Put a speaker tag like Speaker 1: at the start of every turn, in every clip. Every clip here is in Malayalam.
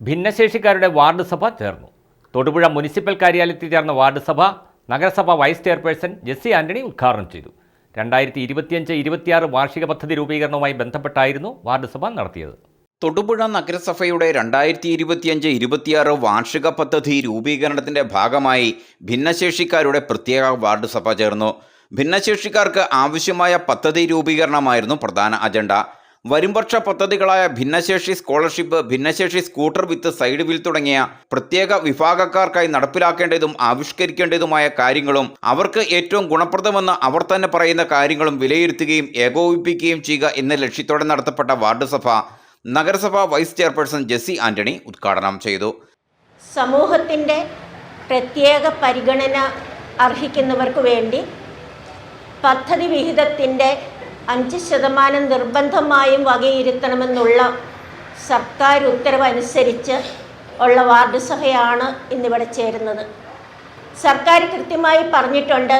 Speaker 1: ഭിന്നശേഷിക്കാരുടെ വാർഡ് സഭ ചേർന്നു. തൊടുപുഴ മുനിസിപ്പൽ കാര്യാലയത്തിൽ ചേർന്ന വാർഡ് സഭ നഗരസഭ വൈസ് ചെയർപേഴ്സൺ ജെസ്സി ആന്റണി ഉദ്ഘാടനം ചെയ്തു. രണ്ടായിരത്തി ഇരുപത്തിയഞ്ച് ഇരുപത്തിയാറ് വാർഷിക പദ്ധതി രൂപീകരണവുമായി ബന്ധപ്പെട്ടായിരുന്നു വാർഡ് സഭ നടത്തിയത്.
Speaker 2: തൊടുപുഴ നഗരസഭയുടെ രണ്ടായിരത്തി ഇരുപത്തിയഞ്ച് ഇരുപത്തിയാറ് വാർഷിക പദ്ധതി രൂപീകരണത്തിന്റെ ഭാഗമായി ഭിന്നശേഷിക്കാരുടെ പ്രത്യേക വാർഡ് സഭ ചേർന്നു. ഭിന്നശേഷിക്കാർക്ക് ആവശ്യമായ പദ്ധതി രൂപീകരണമായിരുന്നു പ്രധാന അജണ്ട. വരുംവർഷ പദ്ധതികളായ ഭിന്നശേഷി സ്കോളർഷിപ്പ് ഭിന്നശേഷി സ്കൂട്ടർ വിത്ത് സൈഡ് വീൽ തുടങ്ങിയ പ്രത്യേക വിഭാഗക്കാർക്കായി നടപ്പിലാക്കേണ്ടതും ആവിഷ്കരിക്കേണ്ടതുമായ കാര്യങ്ങളും അവർക്ക് ഏറ്റവും ഗുണപ്രദമെന്ന് അവർ തന്നെ പറയുന്ന കാര്യങ്ങളും വിലയിരുത്തുകയും ഏകോപിപ്പിക്കുകയും ചെയ്യുക എന്ന ലക്ഷ്യത്തോടെ നടത്തപ്പെട്ട വാർഡ് സഭ നഗരസഭാ വൈസ് ചെയർപേഴ്സൺ ജെസ്സി ആന്റണി ഉദ്ഘാടനം ചെയ്തു.
Speaker 3: സമൂഹത്തിന്റെ പ്രത്യേക പരിഗണന അർഹിക്കുന്നവർക്ക് വേണ്ടി പദ്ധതി വിഹിതത്തിന്റെ അഞ്ച് ശതമാനം നിർബന്ധമായും വകയിരുത്തണമെന്നുള്ള സർക്കാർ ഉത്തരവ് അനുസരിച്ച് ഉള്ള വാർഡ് സഭയാണ് ഇന്നിവിടെ ചേരുന്നത്. സർക്കാർ കൃത്യമായി പറഞ്ഞിട്ടുണ്ട്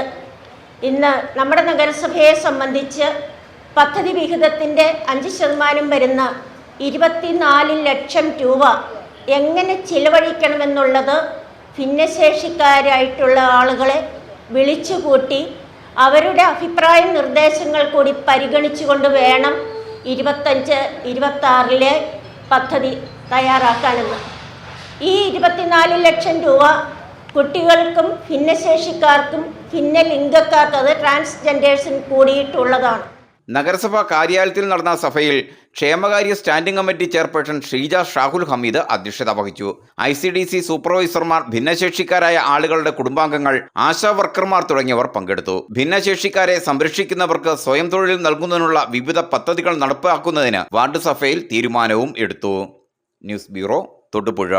Speaker 3: ഇന്ന് നമ്മുടെ നഗരസഭയെ സംബന്ധിച്ച് പദ്ധതി വിഹിതത്തിന്റെ അഞ്ച് ശതമാനം വരുന്ന ഇരുപത്തിനാല് ലക്ഷം രൂപ എങ്ങനെ ചിലവഴിക്കണമെന്നുള്ളത് ഭിന്നശേഷിക്കാരായിട്ടുള്ള ആളുകളെ വിളിച്ചുകൂട്ടി അവരുടെ അഭിപ്രായ നിർദ്ദേശങ്ങൾ കൂടി പരിഗണിച്ചുകൊണ്ട് വേണം ഇരുപത്തഞ്ച് ഇരുപത്താറിലെ പദ്ധതി തയ്യാറാക്കാനെന്ന്. ഈ ഇരുപത്തിനാല് ലക്ഷം രൂപ കുട്ടികൾക്കും ഭിന്നശേഷിക്കാർക്കും ഭിന്നലിംഗക്കാർക്ക് അത് ട്രാൻസ്ജെൻഡേഴ്സിന് കൂടിയിട്ടുള്ളതാണ്.
Speaker 2: നഗരസഭ കാര്യാലയത്തിൽ നടന്ന സഭയിൽ ക്ഷേമകാര്യ standing committee chairperson Sheeja Shahul Hameed അധ്യക്ഷത വഹിച്ചു. ഐ സി ഡി സി സൂപ്പർവൈസർമാർ ഭിന്നശേഷിക്കാരായ ആളുകളുടെ കുടുംബാംഗങ്ങൾ ആശാ വർക്കർമാർ തുടങ്ങിയവർ പങ്കെടുത്തു. ഭിന്നശേഷിക്കാരെ സംരക്ഷിക്കുന്നവർക്ക് സ്വയം തൊഴിൽ നൽകുന്നതിനുള്ള വിവിധ പദ്ധതികൾ നടപ്പാക്കുന്നതിന് വാർഡ് സഭയിൽ തീരുമാനവും എടുത്തു. News bureau Thodupuzha.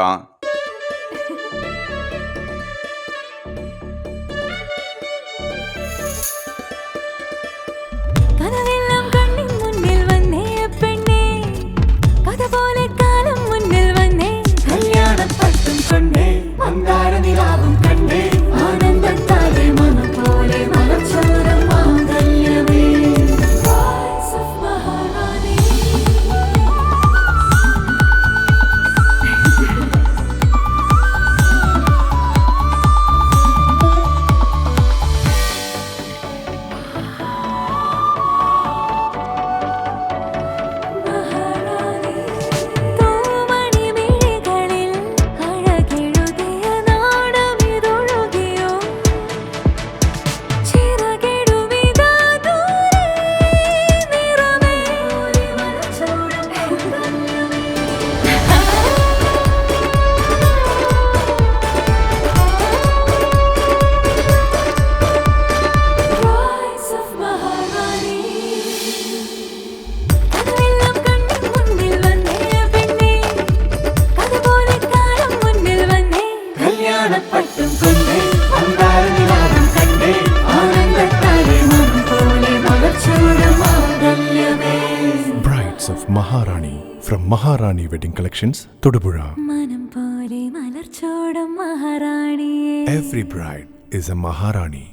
Speaker 4: കൊണ്ടേ കണ്ടേ ആനന്ദത്താലെ മനം പോലെ
Speaker 5: Maharani from Maharani Wedding Collections, Todupuzha.
Speaker 4: മനം പോലെ മലർച്ചോടും മഹാറാണിയേ
Speaker 5: Every bride is a Maharani.